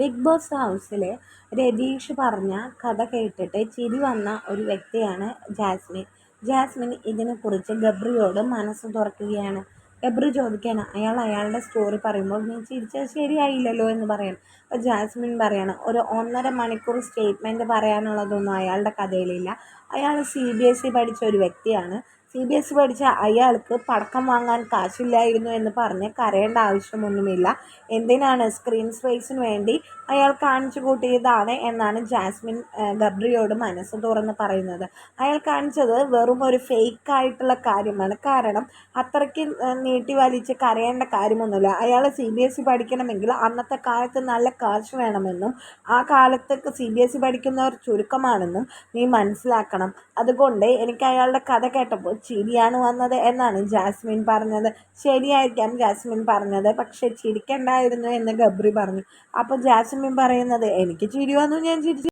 Big boss ഹൗസിൽ രതീഷ് പറഞ്ഞ കഥ കേട്ടിട്ട് ചിരി വന്ന ഒരു വ്യക്തിയാണ് ജാസ്മിൻ. ജാസ്മിൻ ഇതിനെക്കുറിച്ച് ഗബ്രിയോട് മനസ്സ് തുറക്കുകയാണ്. ഗബ്രി ചോദിക്കുകയാണ് അയാൾ അയാളുടെ സ്റ്റോറി പറയുമ്പോൾ നീ ചിരിച്ചത് ശരിയായില്ലല്ലോ എന്ന് പറയണം. അപ്പോൾ ജാസ്മിൻ പറയണം ഒരു ഒന്നര മണിക്കൂർ സ്റ്റേറ്റ്മെന്റ് പറയാനുള്ളതൊന്നും അയാളുടെ കഥയിലില്ല. അയാൾ സി ബി എസ് ഇ പഠിച്ച ഒരു വ്യക്തിയാണ്. സി ബി എസ് പഠിച്ച അയാൾക്ക് പടക്കം വാങ്ങാൻ കാശില്ലായിരുന്നു എന്ന് പറഞ്ഞ് കരയേണ്ട ആവശ്യമൊന്നുമില്ല. എന്തിനാണ് സ്ക്രീൻ സ്പേസിന് വേണ്ടി അയാൾ കാണിച്ചു കൂട്ടിയതാണ് എന്നാണ് ജാസ്മിൻ ഗബ്രിയോട് മനസ്സ് തുറന്ന് പറയുന്നത്. അയാൾ കാണിച്ചത് വെറും ഒരു ഫേക്ക് ആയിട്ടുള്ള കാര്യമാണ്. കാരണം അത്രയ്ക്ക് നീട്ടി വലിച്ച് കരയേണ്ട കാര്യമൊന്നുമില്ല. അയാൾ സി ബി എസ് ഇ പഠിക്കണമെങ്കിൽ അന്നത്തെ കാലത്ത് നല്ല കാശ് വേണമെന്നും ആ കാലത്തൊക്കെ സി ബി എസ് ഇ പഠിക്കുന്നവർ ചുരുക്കമാണെന്നും നീ മനസ്സിലാക്കണം. അതുകൊണ്ട് എനിക്ക് അയാളുടെ കഥ കേട്ടപ്പോൾ ചിരിയാണ് വന്നത് എന്നാണ് ജാസ്മിൻ പറഞ്ഞത്. ശരിയായിരിക്കാം ജാസ്മിൻ പറഞ്ഞത്. പക്ഷെ ചിരിക്കണ്ടായിരുന്നു എന്ന് ഗബ്രി പറഞ്ഞു. അപ്പോൾ ജാസ്മിൻ പറയുന്നത് എനിക്ക് ചിരി വന്നു ഞാൻ ചിരിച്ചു.